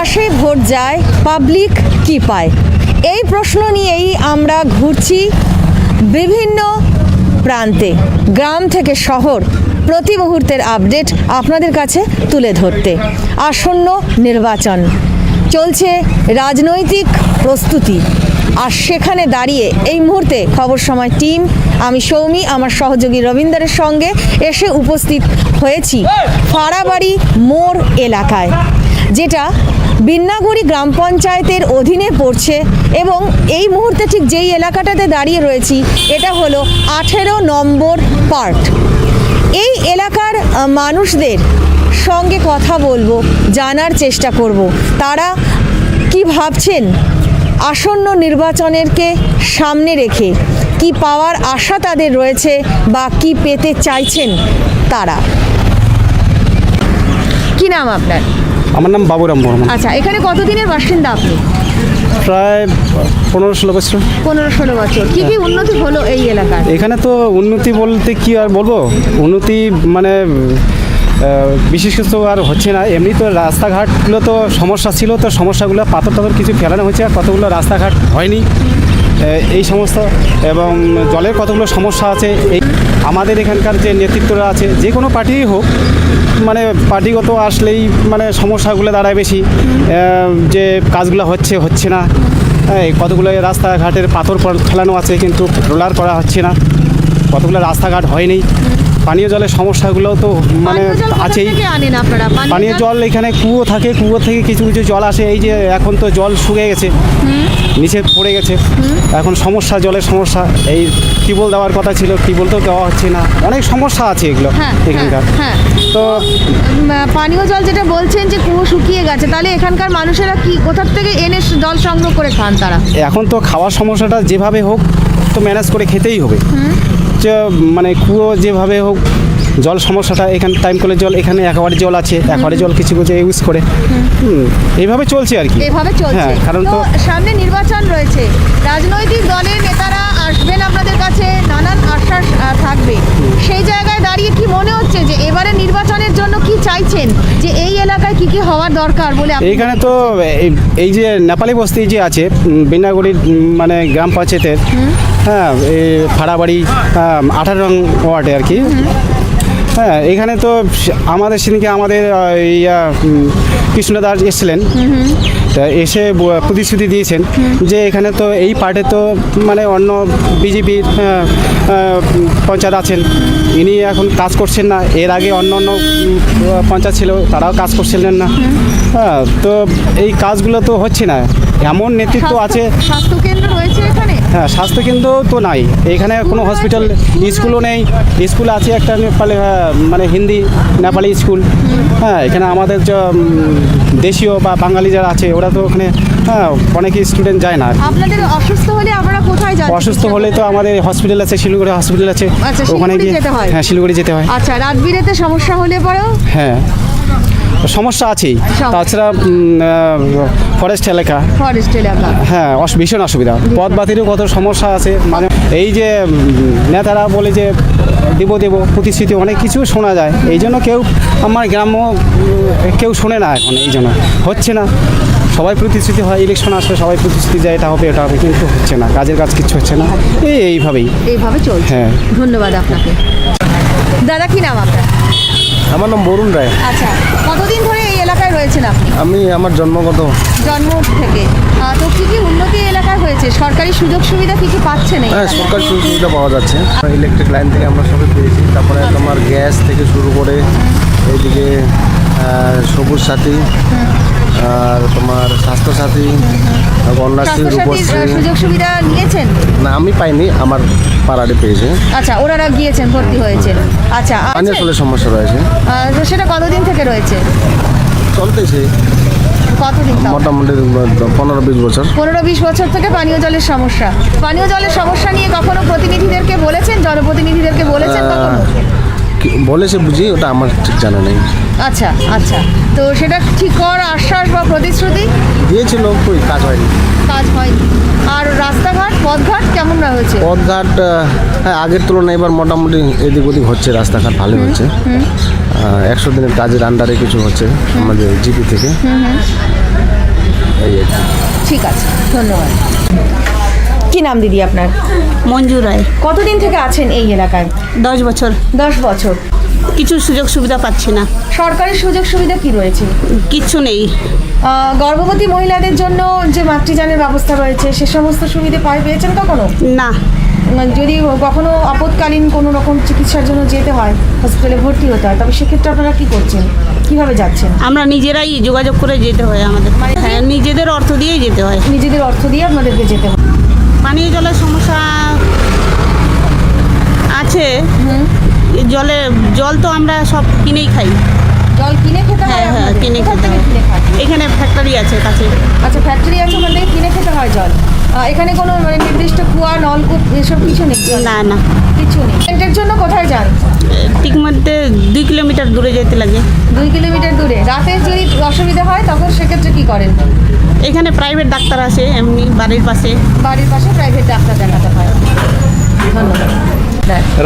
কাশে vote যায় public কি পায়? এই প্রশ্ন নিয়েই আমরা ঘুরছি বিভিন্ন প্রান্তে, গ্রাম থেকে শহর, প্রতি মুহূর্তের আপডেট আপনাদের কাছে তুলে ধরতে। আসন্ন নির্বাচন, চলছে রাজনৈতিক প্রস্তুতি। আর সেখানে দাঁড়িয়ে এই মুহূর্তে খবর সময় টিম আমি সৌমি, আমার সহযোগী রবীন্দ্রের সঙ্গে এসে উপস্থিত হয়েছি ফাড়াবাড়ি মোড় এলাকায়, যেটা বিন্নাগুড়ি গ্রাম পঞ্চায়েতের অধীনে পড়ছে এবং এই মুহূর্তে ঠিক যেই এলাকাটাতে দাঁড়িয়ে রয়েছি, এটা হলো আঠেরো নম্বর পার্ট। এই এলাকার মানুষদের সঙ্গে কথা বলব, জানার চেষ্টা করব। তারা কি ভাবছেন? আসন্ন নির্বাচনেরকে সামনে রেখে কি পাওয়ার আশা তাদের রয়েছে বা কি পেতে চাইছেন তারা? কি নাম আপনার? আমার নাম বাবুরাম বর্মন। আচ্ছা এখানে কতদিনের বাসিন্দা আপনি? প্রায় পনেরো ষোলো বছর। পনেরো ষোলো বছর। কি কি উন্নতি হলো এই এলাকার? এখানে তো উন্নতি বলতে কি আর বলব? উন্নতি মানে বিশেষ কিছু আর হচ্ছে না। এমনি তো রাস্তাঘাটগুলো তো সমস্যা ছিল তো সমস্যাগুলো পাথর টাথর কিছু ফেলানো হয়েছে আর কতগুলো রাস্তাঘাট হয়নি। এই সমস্ত এবং জলের কতগুলো সমস্যা আছে এই আমাদের এখানকার যে নেতৃত্বরা আছে যে কোনো পার্টিই হোক মানে পার্টিগত আসলেই মানে সমস্যাগুলো দাঁড়ায় বেশি। যে কাজগুলো হচ্ছে হচ্ছে না। কতগুলো রাস্তাঘাটের পাথর ফেলানো আছে কিন্তু রোলার করা হচ্ছে না। কতগুলো রাস্তাঘাট হয়নি। পানীয় জলের সমস্যাগুলো তো মানে আছেই। পানীয় জল এখানে কুয়ো থাকে কুয়ো থেকে কিছু কিছু জল আসে। এই যে এখন তো জল শুকিয়ে গেছে নিচে পড়ে গেছে। এখন সমস্যা জলের সমস্যা। এই টিউবওয়েল দেওয়ার কথা ছিল টিউবওয়েল তো দেওয়া হচ্ছে না। অনেক সমস্যা আছে এগুলো হ্যাঁ এখানকার। হ্যাঁ, হ্যাঁ তো পানীয় জল যেটা বলছেন যে কুয়ো শুকিয়ে গেছে তাহলে এখানকার মানুষেরা কি কোথার থেকে এনে জল সংগ্রহ করে খান তারা? এখন তো খাওয়ার সমস্যাটা যেভাবে হোক তো ম্যানেজ করে খেতেই হবে। মানে কুয়ো যেভাবে হোক জল সমস্যাটা এখানে টাইম কলের জল এখানে একেবারে জল আছে একবারে জল কিছু কিছু ইউজ করে। হুম, এইভাবে চলছে আর কি। এভাবে চলছে। হ্যাঁ কারণ তো সামনে নির্বাচন রয়েছে। রাজনৈতিক দলের নেতারা আসবেন আপনাদের কাছে নানান আশ্বাস থাকবে। সেই জায়গায় দাঁড়িয়ে কি মনে হচ্ছে যে এবারে নির্বাচনের জন্য কি চাইছেন? যে এই এলাকায় কি কি হওয়ার দরকার বলে এইখানে তো এই- যে নেপালি বস্তি যে আছে বিনাগুড়ির মানে গ্রাম পঞ্চায়েতের হ্যাঁ এই ফাড়াবাড়ি আঠারো রং ওয়ার্ডে আর কি হ্যাঁ এখানে তো আমাদের সেদিনকে আমাদের ইয়া কৃষ্ণদাস এসেছিলেন। তা এসে প্রতিশ্রুতি দিয়েছেন যে এখানে তো এই পার্টে তো মানে অন্য বিজেপির পঞ্চায়েত আছেন। ইনি এখন কাজ করছেন না। এর আগে অন্য অন্য পঞ্চায়েত ছিল তারাও কাজ করছিলেন না। হ্যাঁ তো এই কাজগুলো তো হচ্ছে না। এমন নেতৃত্ব আছে স্বাস্থ্য কেন্দ্র রয়েছে এখানে হ্যাঁ স্বাস্থ্যকেন্দ্র তো নাই। এখানে কোনো হসপিটাল স্কুলও নেই। স্কুল আছে একটা নেপালি হ্যাঁ, মানে হিন্দি নেপালি স্কুল। হ্যাঁ এখানে আমাদের যে দেশীয় বা বাঙালি যারা আছে ওরা তো ওখানে হ্যাঁ অনেক স্টুডেন্ট যায় না। আপনাদের অসুস্থ হলে আপনারা কোথায় যান? অসুস্থ হলে তো আমাদের হসপিটাল আছে শিলিগুড়ি হসপিটাল আছে। আচ্ছা, ওখানে গিয়ে হ্যাঁ শিলিগুড়ি যেতে হয়। আচ্ছা রাত বিরেতে সমস্যা হলে পরেও? হ্যাঁ। সমস্যা আছেই। তাছাড়া ফরেস্ট এলাকা। ফরেস্ট এলাকা। হ্যাঁ ভীষণ অসুবিধা। পথ বাতিরও কত সমস্যা আছে মানে এই যে নেতারা বলে যে দেব দেব প্রতিশ্রুতি অনেক কিছু শোনা যায়। এই জন্য কেউ আমার গ্রাম্য কেউ শোনে না এখন এই জন্য। হচ্ছে না। সবাই প্রতিশ্রুতি হয় ইলেকশন আসলে সবাই প্রতিশ্রুতি যায় এটা হবে এটা হবে কিন্তু হচ্ছে না। কাজের কাজ কিছু হচ্ছে না। এই এইভাবেই। এইভাবে চলছে। হ্যাঁ। ধন্যবাদ আপনাকে। দাদা কি নাম আপনার? আমার নাম বরুণ রায়। আচ্ছা কতদিন ধরে এই এলাকায় রয়েছেন আপনি? আমি আমার জন্মগত। জন্ম থেকে। আহ, তো কি কি উন্নতি এলাকায় হয়েছে? সরকারি সুযোগ সুবিধা কি কি পাচ্ছেন এই হ্যাঁ সরকারি সুযোগ সুবিধা পাওয়া যাচ্ছে। ইলেকট্রিক লাইন থেকে আমরা সবাই পেয়েছি। তারপরে তোমার গ্যাস থেকে শুরু করে এইদিকে আহ, সবুজ সাথী আর তোমার স্বাস্থ্যসাথী কন্যাশ্রী রূপশ্রী। সুযোগ সুবিধা নিয়েছেন? না আমি পাইনি আমার পাড়ারে পেয়েছে। আচ্ছা ওনারা গিয়েছেন ভর্তি হয়েছে আচ্ছা পানীয় আছে? জলের সমস্যা রয়েছে। সেটা কতদিন থেকে রয়েছে? চলতেছে। কতদিন? মোটামুটি পনেরো বিশ বছর। পনেরো বিশ বছর থেকে পানীয় জলের সমস্যা। পানীয় জলের সমস্যা নিয়ে কখনো প্রতিনিধিদেরকে বলেছেন? জনপ্রতিনিধিদেরকে বলেছেন কখনো? বলেছে বুঝি ওটা আমার ঠিক জানা নেই। আচ্ছা আচ্ছা। তো সেটা ঠিক করার আশ্বাস বা প্রতিশ্রুতি? দিয়েছিল কই কাজ হয়নি। কাজ হয়নি। আর রাস্তাঘাট পথঘাট কেমন হয়েছে? পথঘাট হ্যাঁ আগের তুলনায় এবার মোটামুটি এদিক ওদিক হচ্ছে রাস্তাঘাট ভালো হচ্ছে। একশো দিনের কাজের আন্ডারে কিছু হচ্ছে আমাদের জিপি থেকে। ঠিক আছে ধন্যবাদ। কি নাম দিদি আপনার? মঞ্জু রায়। কতদিন থেকে আছেন এই এলাকায়? দশ বছর। দশ বছর। কিছু সুযোগ সুবিধা পাচ্ছি না। সরকারি সুযোগ সুবিধা কি রয়েছে? কিচ্ছু নেই। গর্ভবতী মহিলাদের জন্য যে মাতৃযানের ব্যবস্থা রয়েছে সে সমস্ত সুবিধা পাই পেয়েছেন কখনো? না। যদি কখনো আপৎকালীন কোনো রকম চিকিৎসার জন্য যেতে হয় হসপিটালে ভর্তি হতে হয় তবে সেক্ষেত্রে আপনারা কি করছেন? কীভাবে যাচ্ছেন? আমরা নিজেরাই যোগাযোগ করে যেতে হয় আমাদের। হ্যাঁ নিজেদের অর্থ দিয়েই যেতে হয়। নিজেদের অর্থ দিয়ে আপনাদেরকে যেতে হয়। পানীয় জলের সমস্যা আছে। জলে জল তো আমরা সব কিনেই খাই। জল কিনে খেতে হয় হ্যাঁ, হ্যাঁ, কিনে খেতে হয়। এখানে ফ্যাক্টরি আছে কাছে। আচ্ছা ফ্যাক্টরি আছে ওখান থেকে কিনে খেতে হয় জল? এখানে কোনো মানে নির্দিষ্ট কুয়া নলকূপ এসব কিছু নেই? না না। কিছু নেই। পেন্টের জন্য কোথায় যান? ঠিক মধ্যে দুই কিলোমিটার দূরে যেতে লাগে। দুই কিলোমিটার দূরে। রাতে যদি অসুবিধা হয় তখন সেক্ষেত্রে কি করেন? এখানে প্রাইভেট ডাক্তার আছে এমনি বাড়ির পাশে। বাড়ির পাশে প্রাইভেট ডাক্তার দেখাতে হয়। ধন্যবাদ।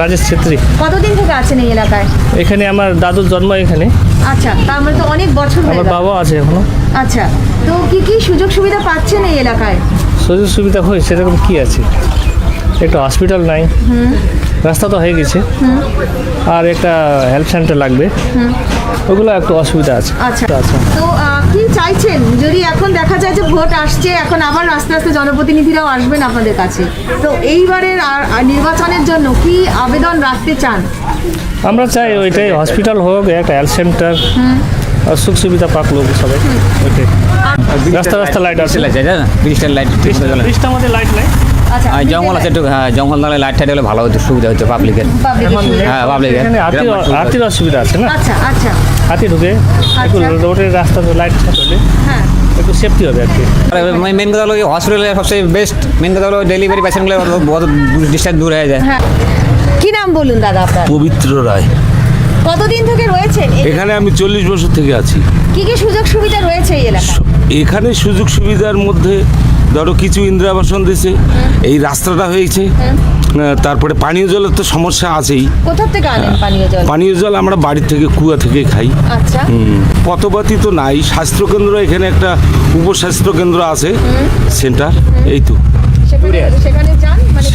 রাজেশ ছেত্রী। কতদিন থেকে আছেন এই এলাকায়? এখানে আমার দাদুর জন্ম এখানে। আচ্ছা তার মানে তো অনেক বছর হয়ে আমার বাবা আছে এখনও। আচ্ছা তো কি কি সুযোগ সুবিধা পাচ্ছেন এই এলাকায়? সুযোগ সুবিধা হয় সেরকম কি আছে? একটা হসপিটাল নাই। রাস্তা তো হয়ে গেছে। আর একটা হেলথ সেন্টার লাগবে। ওগুলো একটু অসুবিধা আছে। আচ্ছা। আচ্ছা তো কি চাইছেন? যদি এখন দেখা যায় যে ভোট আসছে এখন আবার আস্তে আস্তে জনপ্রতিনিধিরাও আসবেন আপনাদের কাছে। তো এইবারের নির্বাচনের জন্য কি আবেদন রাখতে চান? আমরা চাই ওইটাই হসপিটাল হোক একটা হেলথ সেন্টার সুখ সুবিধা পাক লোক সবাই। ওইটাই। রাস্তা রাস্তা লাইট আছে। লাইট আছে না ব্রিজটার লাইট। ব্রিজটার মধ্যে লাইট নাই। আচ্ছা আর জঙ্গল আছে একটু হ্যাঁ জঙ্গল থাকলে লাইট টাইট হলে ভালো হতো সুবিধা হতো পাবলিকের হ্যাঁ পাবলিকের এখানে হাতির অসুবিধা আছে না? আচ্ছা আচ্ছা। হাতি ঢুকে একটু আচ্ছা। রোডের রাস্তা লাইট হলে হ্যাঁ। একটু সেফটি হবে আর কি। মেন কথা হলো হসপিটালে সবচেয়ে বেস্ট মেন কথা হলো ডেলিভারি পেশেন্টগুলো বহুত ডিস্টেন্স দূর হয়ে যায়। হ্যাঁ। কি নাম বলুন দাদা আপনার? পবিত্র রায়। কতদিন থেকে রয়েছেন এখানে আমি চল্লিশ বছর থেকে আছি। কি কি সুযোগ সুবিধা রয়েছে এই এলাকায়? এখানে সুযোগ সুবিধার মধ্যে ধরো কিছু ইন্দিরা আবাসন দিয়েছে এই রাস্তাটা হয়েছে। তারপরে পানীয় জলের তো সমস্যা আছেই। কোথা থেকে আনেন পানীয় জল? পানীয় জল আমরা বাড়ি থেকে কুয়া থেকে খাই। আচ্ছা। হুম, পথবাতি তো নাই। স্বাস্থ্যকেন্দ্র এখানে একটা উপস্বাস্থ্য কেন্দ্র আছে সেন্টার এই তো। সেখানে সেখানে যান মানে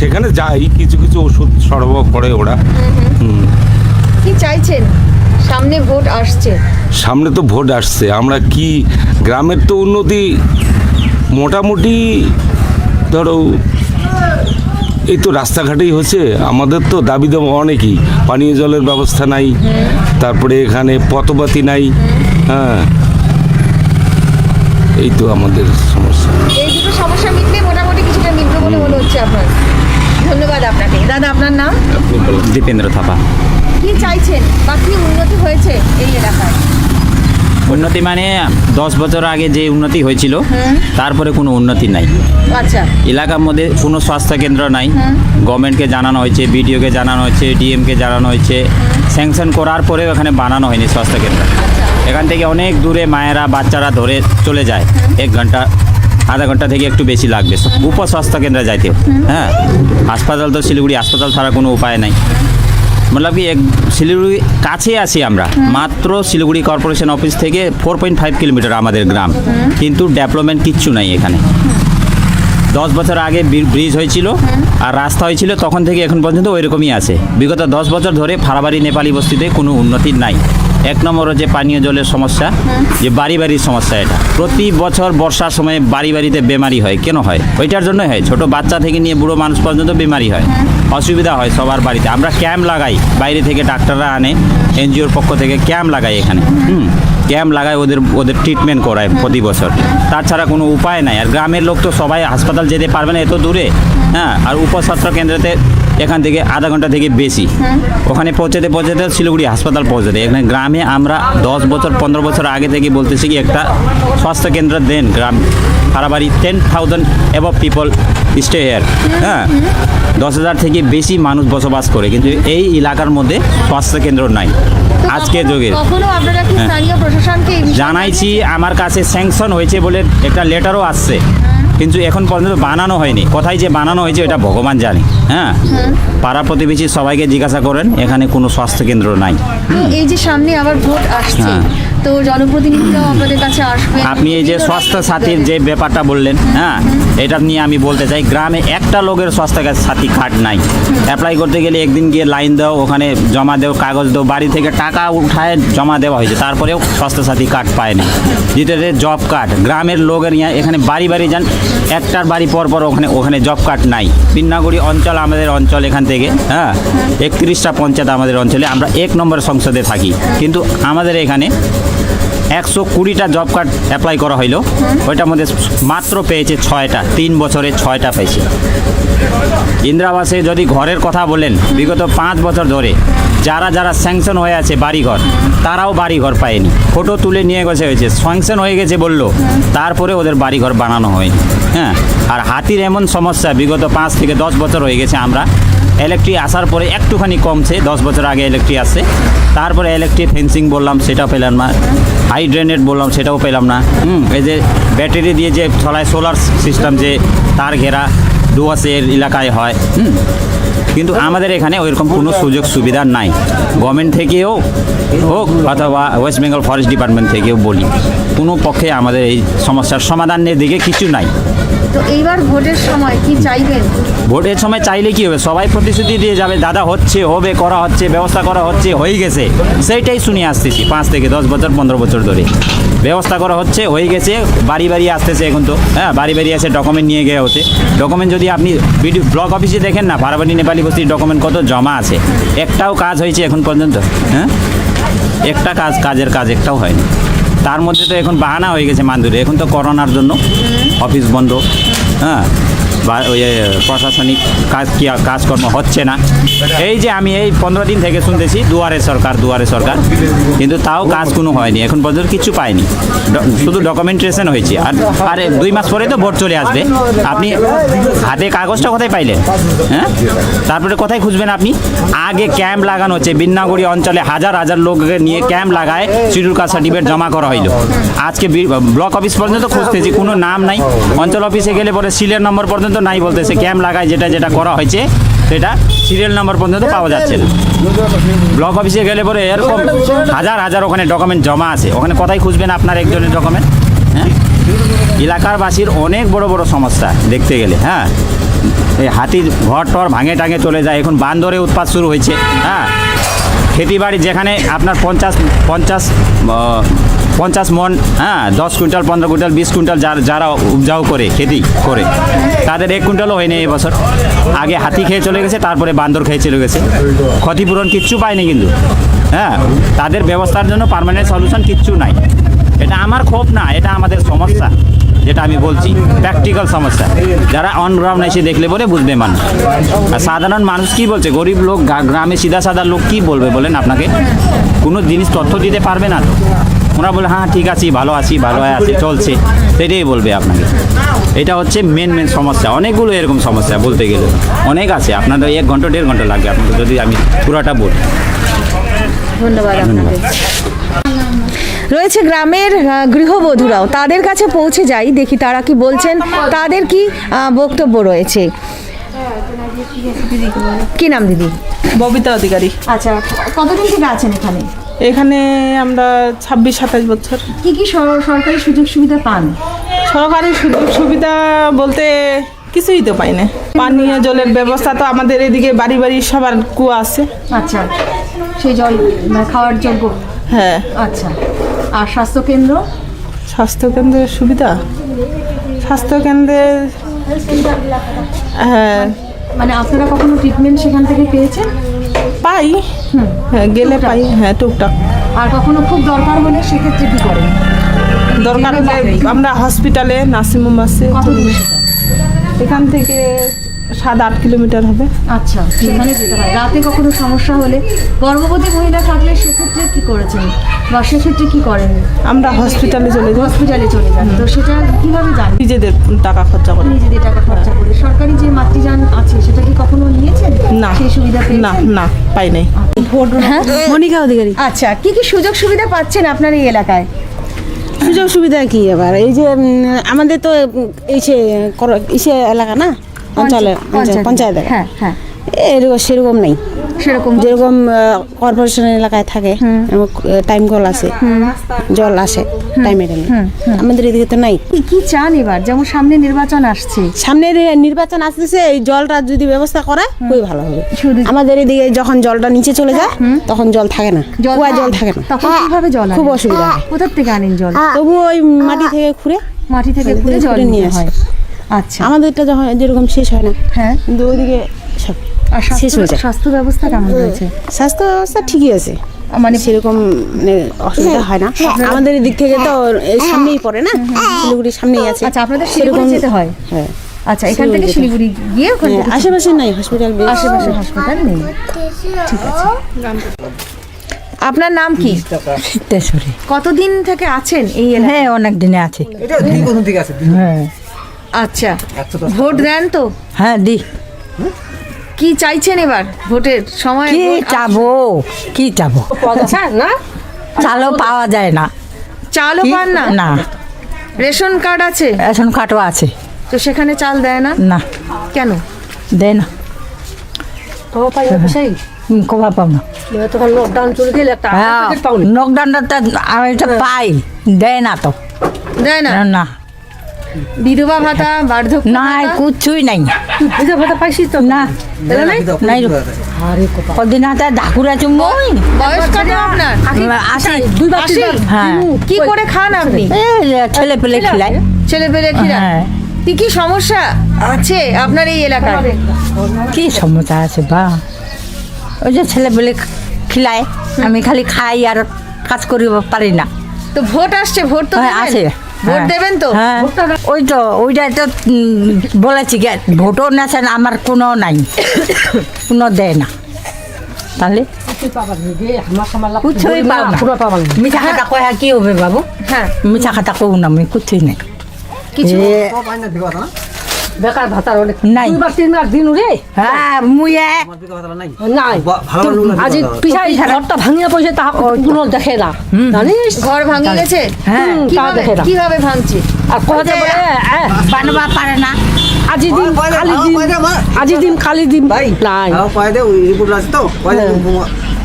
সেখানে যাই কিছু কিছু ওষুধ সরবরাহ করে ওরা। হুম। কি চাইছেন? সামনে ভোট আসছে। সামনে তো ভোট আসছে। আমরা কি গ্রামের তো উন্নতি মোটামুটি ধরো এই তো রাস্তাঘাটেই হচ্ছে। আমাদের তো দাবি দেওয়া অনেকই। পানীয় জলের ব্যবস্থা নাই তারপরে এখানে পথপাতি নাই হ্যাঁ। এই তো আমাদের সমস্যা। এই দুটো সমস্যা মিটলে মোটামুটি কিছুটা মিটবে বলে মনে হচ্ছে আপনার। ধন্যবাদ আপনাকে। দাদা আপনার নাম? দীপেন্দ্র থাপা। কি চাইছেন? বা কি উন্নতি হয়েছে এই এলাকায়? উন্নতি মানে দশ বছর আগে যে উন্নতি হয়েছিল তারপরে কোনো উন্নতি নাই। আচ্ছা। এলাকার মধ্যে কোনো স্বাস্থ্য কেন্দ্র নাই। গভর্নমেন্টকে জানানো হয়েছে বিডিওকে জানানো হয়েছে ডিএমকে জানানো হয়েছে। স্যাংশন করার পরেও এখানে বানানো হয়নি স্বাস্থ্য কেন্দ্র। এখান থেকে অনেক দূরে মায়েরা বাচ্চারা ধরে চলে যায় এক ঘণ্টা আধা ঘণ্টা থেকে একটু বেশি লাগবে। উপস্বাস্থ্য কেন্দ্রে যাইতে। হ্যাঁ? হাসপাতাল তো শিলিগুড়ি হাসপাতাল ছাড়া কোনো উপায় নাই। মতলব কি এক শিলিগুড়ি কাছে আছি আমরা। মাত্র শিলিগুড়ি কর্পোরেশন অফিস থেকে ফোর পয়েন্ট ফাইভ কিলোমিটার আমাদের গ্রাম। কিন্তু ডেভেলপমেন্ট কিচ্ছু নাই এখানে। দশ বছর আগে ব্রিজ হয়েছিল আর রাস্তা হয়েছিল তখন থেকে এখন পর্যন্ত ওই রকমই আছে। বিগত দশ বছর ধরে ফারাবাড়ি নেপালি বস্তিতে কোনো উন্নতি নাই। এক নম্বর হচ্ছে পানীয় জলের সমস্যা। যে বাড়ি বাড়ির সমস্যা এটা। প্রতি বছর বর্ষার সময় বাড়ি বাড়িতে বেমারি হয়। কেন হয়? ওইটার জন্যই হয়। ছোট বাচ্চা থেকে নিয়ে বুড়ো মানুষ পর্যন্ত বেমারি হয়। অসুবিধা হয় সবার বাড়িতে। আমরা ক্যাম্প লাগাই। বাইরে থেকে ডাক্তাররা আনে, এনজিওর পক্ষ থেকে ক্যাম্প লাগাই এখানে। হুম? ক্যাম্প লাগায় ওদের ওদের ট্রিটমেন্ট করায় প্রতি বছর। তাছাড়া কোনো উপায় নাই। আর গ্রামের লোক তো সবাই হাসপাতাল যেতে পারবে না এত দূরে। হ্যাঁ? আর উপস্বাস্থ্য কেন্দ্রেতে এখান থেকে আধা ঘণ্টা থেকে বেশি। ওখানে পৌঁছাতে পৌঁছাতে শিলিগুড়ি হাসপাতাল পৌঁছাতে। এখানে গ্রামে আমরা দশ বছর পনেরো বছর আগে থেকে বলতেছি কি একটা স্বাস্থ্য কেন্দ্র দেন গ্রাম। Harabari ten thousand above people stay here হ্যাঁ? দশ হাজার থেকে বেশি মানুষ বসবাস করে কিন্তু এই এলাকার মধ্যে স্বাস্থ্য কেন্দ্র নাই আজকে যুগে হ্যাঁ। জানাইছি আমার কাছে স্যাংশন হয়েছে বলে একটা লেটারও আসছে। কিন্তু এখন পর্যন্ত বানানো হয়নি। কোথায় যে বানানো হয়েছে এটা ভগবান জানে। হ্যাঁ? পাড়া প্রতিবেশী সবাইকে জিজ্ঞাসা করেন এখানে কোনো স্বাস্থ্য কেন্দ্র নাই। এই যে সামনে আবার ভোট আসছে হ্যাঁ। তো জনপ্রতিনিধিরাও আপনাদের কাছে আসবে। আপনি এই যে স্বাস্থ্য সাথীর যে ব্যাপারটা বললেন হ্যাঁ এটা নিয়ে আমি বলতে চাই গ্রামে একটা লোকের স্বাস্থ্য সাথী কার্ড নাই। অ্যাপ্লাই করতে গেলে একদিন গিয়ে লাইন দাও ওখানে জমা দেও কাগজ দাও বাড়ি থেকে টাকা উঠায় জমা দেওয়া হয়েছে তারপরেও স্বাস্থ্য সাথী কার্ড পায়নি। যেটা জব কার্ড গ্রামের লোকের ইয়া এখানে বাড়ি বাড়ি যান একটার বাড়ি পর পর ওখানে ওখানে জব কার্ড নাই। পিন্নাগুড়ি অঞ্চল আমাদের অঞ্চল এখান থেকে হ্যাঁ? একত্রিশটা পঞ্চায়েত আমাদের অঞ্চলে। আমরা এক নম্বর সংসদে থাকি। কিন্তু আমাদের এখানে একশো কুড়িটা জব কার্ড অ্যাপ্লাই করা হইল। ওইটার মধ্যে মাত্র পেয়েছে ছয়টা। তিন বছরে ছয়টা পেয়েছে। ইন্দিরাবাসে যদি ঘরের কথা বলেন, বিগত পাঁচ বছর ধরে যারা যারা স্যাংশন হয়ে আছে বাড়িঘর, তারাও বাড়িঘর পায়নি। ফটো তুলে নিয়ে গেছে হয়েছে, স্যাংশন হয়ে গেছে বলল, তারপরে ওদের বাড়িঘর বানানো হয়নি। হ্যাঁ আর হাতির এমন সমস্যা, বিগত পাঁচ থেকে দশ বছর হয়ে গেছে আমরা। ইলেকট্রিক আসার পরে একটুখানি কমছে, দশ বছর আগে ইলেকট্রিক আসছে। তারপরে ইলেকট্রিক ফেন্সিং বললাম, সেটাও পেলাম না। হাইড্রেনেট বললাম, সেটাও পেলাম না। হুম, এই যে ব্যাটারি দিয়ে যে চলায় সোলার সিস্টেম যে তার ঘেরা ডুয়াসের এলাকায় হয়। হুম কিন্তু আমাদের এখানে ওইরকম কোনো সুযোগ সুবিধা নাই। গভর্নমেন্ট থেকেও হোক অথবা ওয়েস্ট বেঙ্গল ফরেস্ট ডিপার্টমেন্ট থেকেও বলি, কোনো পক্ষে আমাদের এই সমস্যার সমাধানের দিকে কিছু নাই। তো এইবার ভোটের সময় কি চাইবেন? ভোটের সময় চাইলে কি হবে? সবাই প্রতিশ্রুতি দিয়ে যাবে, দাদা হচ্ছে, হবে, করা হচ্ছে, ব্যবস্থা করা হচ্ছে, হয়ে গেছে। সেইটাই শুনে আসতেছি, পাঁচ থেকে দশ বছর, পনেরো বছর ধরে। ব্যবস্থা করা হচ্ছে, হয়ে গেছে, বাড়ি বাড়ি আসতেছে এখন তো হ্যাঁ বাড়ি বাড়ি এসে ডকুমেন্ট নিয়ে গিয়ে হচ্ছে। ডকুমেন্ট যদি আপনি বিডি ব্লক অফিসে দেখেন না, ভাড়াবাড়ি, নেপালি বস্তির ডকুমেন্ট কত জমা আছে। একটাও কাজ হয়েছে এখন পর্যন্ত হ্যাঁ? একটা কাজ, কাজের কাজ একটাও হয়নি। তার মধ্যে তো এখন বাহানা হয়ে গেছে মান্দুরে, এখন তো করোনার জন্য। অফিস বন্ধ হ্যাঁ? প্রশাসনিক কাজ কি, কাজকর্ম হচ্ছে না। এই যে আমি এই পনেরো দিন থেকে শুনতেছি, দুয়ারে সরকার দুয়ারে সরকার। কিন্তু তাও কাজ কোনো হয়নি, এখন পর্যন্ত কিছু পাইনি ড- শুধু ডকুমেন্টেশন হয়েছে। আর, আরে দুই মাস পরে তো ভোট চলে আসবে। আপনি হাতে কাগজটা কোথায় পাইলেন? হ্যাঁ? তারপরে কোথায় খুঁজবেন আপনি? আগে ক্যাম্প লাগানো হচ্ছে। বিন্নাগুড়ি অঞ্চলে হাজার হাজার লোককে নিয়ে ক্যাম্প লাগায় শিডিউল কাস্ট সার্টিফিকেট জমা করা হইল। আজকে ব্লক অফিস পর্যন্ত খুঁজতেছি, কোনো নাম নাই। অঞ্চল অফিসে গেলে পরে সিরিয়াল নম্বর পর্যন্ত নাই বলতেছে ক্যাম্প লাগায় যেটা যেটা করা হয়েছে, সেটা সিরিয়াল নম্বর পর্যন্ত পাওয়া যাচ্ছে না। ব্লক অফিসে গেলে পরে এরকম হাজার হাজার ওখানে ডকুমেন্ট জমা আছে। ওখানে কোথায় খুঁজবেন আপনার একজনের ডকুমেন্ট হ্যাঁ? এলাকার বাসীর অনেক বড় বড় সমস্যা দেখতে গেলে হ্যাঁ? এই হাতির ঘর টর ভাঙে টাঙে চলে যায়, এখন বান্দরে উৎপাত শুরু হয়েছে হ্যাঁ? খেতি বাড়ি যেখানে আপনার পঞ্চাশ পঞ্চাশ পঞ্চাশ মন হ্যাঁ দশ কুইন্টাল, পনেরো কুইন্টাল, বিশ কুইন্টাল যার যারা উপজাও করে, খেতি করে, তাদের এক কুইন্টালও হয়নি এবছর আগে হাতি খেয়ে চলে গেছে, তারপরে বান্দর খেয়ে চলে গেছে। ক্ষতিপূরণ কিচ্ছু পায়নি কিন্তু। হ্যাঁ তাদের ব্যবস্থার জন্য পার্মানেন্ট সলিউশন কিচ্ছু নাই। এটা আমার ক্ষোভ না, এটা আমাদের সমস্যা, যেটা আমি বলছি। প্র্যাকটিক্যাল সমস্যা। যারা অন গ্রাউন্ড এসে দেখলে বলে বুঝবে মানুষ। আর সাধারণ মানুষ কি বলছে? গরিব লোক, গ্রামে সিধা সাদা লোক কি বলবে বলেন আপনাকে? কোনো জিনিস তথ্য দিতে পারবে না তো। ওরা বলে হ্যাঁ ঠিক আছি ভালো আছি ভালো হয়ে আছি চলছে। সেটাই বলবে আপনাকে। এটা হচ্ছে মেন মেন সমস্যা। অনেকগুলো এরকম সমস্যা বলতে গেলে। অনেক আছে। আপনাদের এক ঘণ্টা দেড় ঘণ্টা লাগবে আপনাকে যদি আমি পুরোটা বলি। ধন্যবাদ রয়েছে গ্রামের গৃহবধূরাও। তাদের কাছে পৌঁছে যাই দেখি তারা কি বলছেন। তাদের কি বক্তব্য রয়েছে? কি নাম দিদি? ববিতা অধিকারী। আচ্ছা কতদিন থেকে আছেন এখানে? এখানে আমরা ছাব্বিশ সাতাশ বছর। কি কি সরকারি সুযোগ সুবিধা পান? সরকারি সুযোগ সুবিধা বলতে কিছুই তো পাই না। পানীয় জলের ব্যবস্থা তো আমাদের এদিকে বাড়ি বাড়ি সবার কুয়া আছে। আচ্ছা সেই জল মানে খাওয়ার যোগ্য? হ্যাঁ। আচ্ছা আর স্বাস্থ্যকেন্দ্র? স্বাস্থ্যকেন্দ্রের সুবিধা? স্বাস্থ্যকেন্দ্রের হ্যাঁ। মানে আপনারা কখনো ট্রিটমেন্ট সেখান থেকে পেয়েছেন? পাই হ্যাঁ গেলে পাই হ্যাঁ টুকটাক। আর কখনো খুব দরকার হলে সেক্ষেত্রে কি করেন? দরকার হলে আমরা হসপিটালে নার্সিংহোম আছে। এখান থেকে সাত আট কিলোমিটার হবে। আচ্ছা সেখানে যেতে হয়। রাতে কখনো সমস্যা হলে গর্ভবতী মহিলা থাকলে সেক্ষেত্রে কি করেছেন? বা সেক্ষেত্রে কি করেন? আমরা হসপিটালে চলে যাই। হসপিটালে চলে যান। তো সেটা কীভাবে জানেন? নিজেদের টাকা খরচা করে। নিজেদের টাকা খরচা করে। সরকারি যে মাতৃযান আছে সেটা কি কখনো নিয়েছেন? না। সেই সুবিধা না পেয়েছেন? না পাই নাই। হ্যাঁ? মনিকা অধিকারী। আচ্ছা কি কি সুযোগ সুবিধা পাচ্ছেন আপনার এই এলাকায়? সুযোগ সুবিধা কি এবার? এই যে আমাদের তো ইসে কর- ইসে এলাকা না? অঞ্চলে পঞ্চায়েত। পঞ্চায়েত। হ্যাঁ হ্যাঁ। এরকম সেরকম নেই। সেরকম? যেরকম কর্পোরেশন এলাকায় থাকে টাইম কল আছে জল আসে টাইমে টাইমে আমাদের এদিকে তো নাই। কি চান এবার? যেমন সামনে নির্বাচন আসছে। সামনে নির্বাচন আসতেছে এই জলটা যদি ব্যবস্থা করা খুবই ভালো হবে। আমাদের এদিকে যখন জলটা নিচে চলে যায় তখন জল থাকে না। কুয়া জল থাকে না। তখন কীভাবে জল খুব অসুবিধা হয়। কোথা থেকে আনেন জল? তবু ওই মাটি থেকে খুঁড়ে মাটি থেকে খুঁড়ে জল নিয়ে হয় আসে। আচ্ছা। আমাদেরটা যখন যেরকম শেষ হয় না হ্যাঁ। কিন্তু ওইদিকে সব শেষ স্বাস্থ্য হয়ে যায়। স্বাস্থ্য ব্যবস্থা কেমন রয়েছে? স্বাস্থ্য ব্যবস্থা ঠিকই আছে। মানে সেরকম মানে অসুবিধা হয়। না। আমাদের এদিক থেকে তো সামনেই পড়ে না? শিলিগুড়ির সামনেই আছে। আচ্ছা আপনাদের শিলিগুড়ি যেতে হয়? হ্যাঁ। আচ্ছা এখান থেকে শিলিগুড়ি গিয়ে ওখান হ্যাঁ, আশেপাশে নাই হসপিটাল আশেপাশে হাসপাতাল নেই। ঠিক আছে। আপনার নাম কি? তেসরি কতদিন থেকে আছেন এই এলাকায়? হ্যাঁ অনেক দিনে আছে। হ্যাঁ আচ্ছা। ভোট দেন তো? হ্যাঁ দি। কি চাইছেন এবার ভোটের? সময় কি চাবো? কি চাবো? না? চালও পাওয়া যায় না। চালও পান না? না। রেশন কার্ড আছে? রেশন কার্ডও আছে। তো সেখানে চাল দেয় না? না। কেন? দেয় না। কবা পাও না। হ্যাঁ নকডাউনটা আমি তো পাই। দেয় না তো। দেয় না? না। বিধবা ভাতা বার্ধক্য নাই ভাতা? কুচ্ছুই নাই। না নাই? কদিন হাতে ঢাকুরা চুম্বই বয়স কত আপনার? আসি আশি? হ্যাঁ। কি করে খান আপনি? ছেলে পেলে খিলাই ছেলে পেলে খিরা হ্যাঁ। কি কি সমস্যা আছে আপনার এই এলাকায়? কি সমস্যা আছে বা? ওই যে ছেলে পেলে খিলায়। আমি খালি খাই আর কাজ করিব পারি না। তো ভোট আসছে ভোট তো হ্যাঁ, আছে। ভোট হ্যাঁ। দেবেন তো? হ্যাঁ। ওই তো ওইটা তো বলেছি ভোটও নেছেন আমার কোনো নাই। কোনো দেয় না। তাহলে? কুচ্ছুই পাও না। মিঠা খাতা কয়া কি হবে বাবু? হ্যাঁ। মিঠা খাতা কৌ না আমি কুচ্ছুই নাই। কিছু এ, নাই। হ্যাঁ মুয়ে আজি পিছাই ঘরটা ভাঙিয়া পয়সা তাহা কোনো দেখে না। জানিস? ঘর ভাঙে গেছে? হ্যাঁ কীভাবে? কীভাবে ভাঙছে? আর কহতে বলে বানবা পারে না। আজি দিন কালি দিন আজি দিন কালি দিন নাই। কয়েদে রিপোর্ট আছে তো?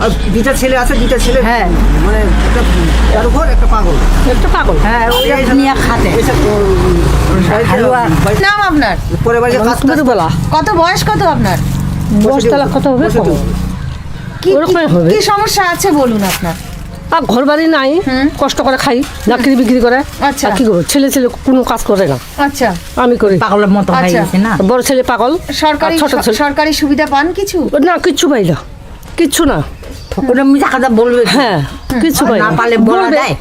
কয়েদে দুইটা ছেলে আছে দুইটা ছেলে হ্যাঁ। মানে একটা একটা পাগল। একটা পাগল। হ্যাঁ নিয়ে খাতে নাম আপনার? তুমি বলা। কত বয়স কত আপনার? তালা কত হবে। কি কি- সমস্যা আছে বলুন আপনার? আর ঘর বাড়ি নাই কষ্ট করে খাই চাকরি বিক্রি করে। আচ্ছা। আর কি করব? ছেলে ছেলে কোনো কাজ করে না। আচ্ছা। আমি করি। পাগলের মতো হয়ে আচ্ছা। গেছে না? বড় ছেলে পাগল। সরকারি আর সরকারি সুবিধা পান কিছু? না কিচ্ছু পাই না। কিচ্ছু না। ওটা মিঠা কথা বলবে হ্যাঁ কিচ্ছু পাই না পারলে বলা। যায়?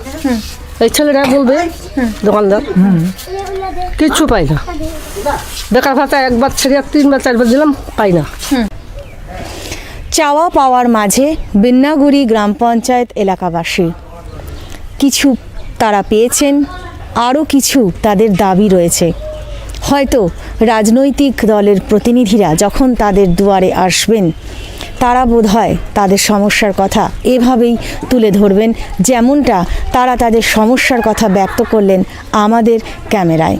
এই ছেলেরা বলবে দোকানদার। কিচ্ছু পাই না। বেকার ভাতা একবার ছেড়ে তিনবার চারবার দিলাম পাই না। চাওয়া পাওয়ার মাঝে বিন্নাগুড়ি গ্রাম পঞ্চায়েত এলাকাবাসী কিছু তারা পেয়েছেন আরও কিছু তাদের দাবি রয়েছে। হয়তো রাজনৈতিক দলের প্রতিনিধিরা যখন তাদের দুয়ারে আসবেন তারা বোধ হয় তাদের সমস্যার কথা এভাবেই তুলে ধরবেন, যেমনটা তারা তাদের সমস্যার কথা ব্যক্ত করলেন আমাদের ক্যামেরায়।